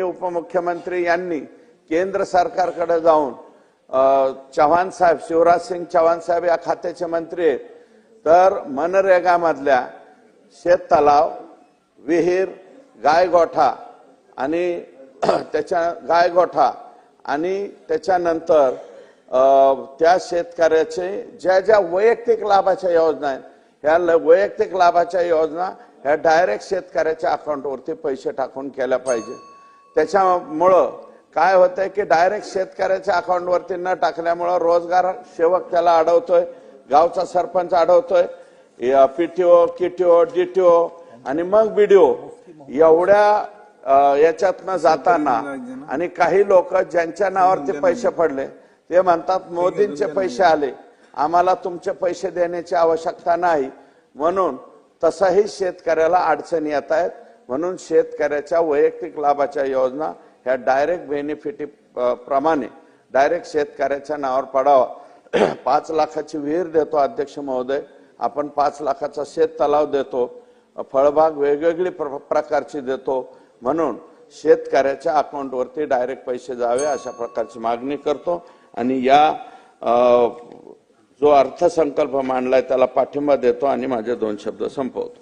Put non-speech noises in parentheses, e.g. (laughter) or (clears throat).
उपमुख्यमंत्री यांनी केंद्र सरकारकडे जाऊन चव्हाण साहेब शिवराज सिंग चव्हाण साहेब या खात्याचे मंत्री आहेत. तर मनरेगामधल्या शेत तलाव विहीर गायगोठा आणि (clears throat) त्याच्या गायगोठा आणि त्याच्यानंतर त्या शेतकऱ्याचे ज्या ज्या वैयक्तिक लाभाच्या योजना आहेत ह्या ल- वैयक्तिक लाभाच्या योजना ह्या डायरेक्ट शेतकऱ्याच्या अकाउंटवरती पैसे टाकून केल्या पाहिजे. त्याच्यामुळं काय होतंय की डायरेक्ट शेतकऱ्याच्या अकाउंटवरती न टाकल्यामुळं रोजगार सेवक त्याला अडवतोय गावचा सरपंच अडवतोय पीटीओ किटीओ डीटीओ आणि मग बीडीओ एवढ्या याच्यातनं जाताना आणि काही लोक ज्यांच्या नावावरती पैसे पडले ते म्हणतात मोदींचे पैसे आले आम्हाला तुमचे पैसे देण्याची आवश्यकता नाही. म्हणून तसाही शेतकऱ्याला अडचणी येत आहेत. म्हणून शेतकऱ्याच्या वैयक्तिक लाभाच्या योजना ह्या डायरेक्ट बेनिफिटी प्रमाणे डायरेक्ट शेतकऱ्याच्या नावावर पडावा. (clears throat) पाच लाखाची विहीर देतो अध्यक्ष महोदय. आपण पाच लाखाचा शेत तलाव देतो. फळबाग वेगवेगळी प्र- प्रकारची देतो. म्हणून शेतकऱ्याच्या अकाउंटवरती डायरेक्ट पैसे जावे अशा प्रकारची मागणी करतो. आणि या जो अर्थसंकल्प मांडलाय त्याला पाठिंबा देतो आणि माझे दोन शब्द संपवतो.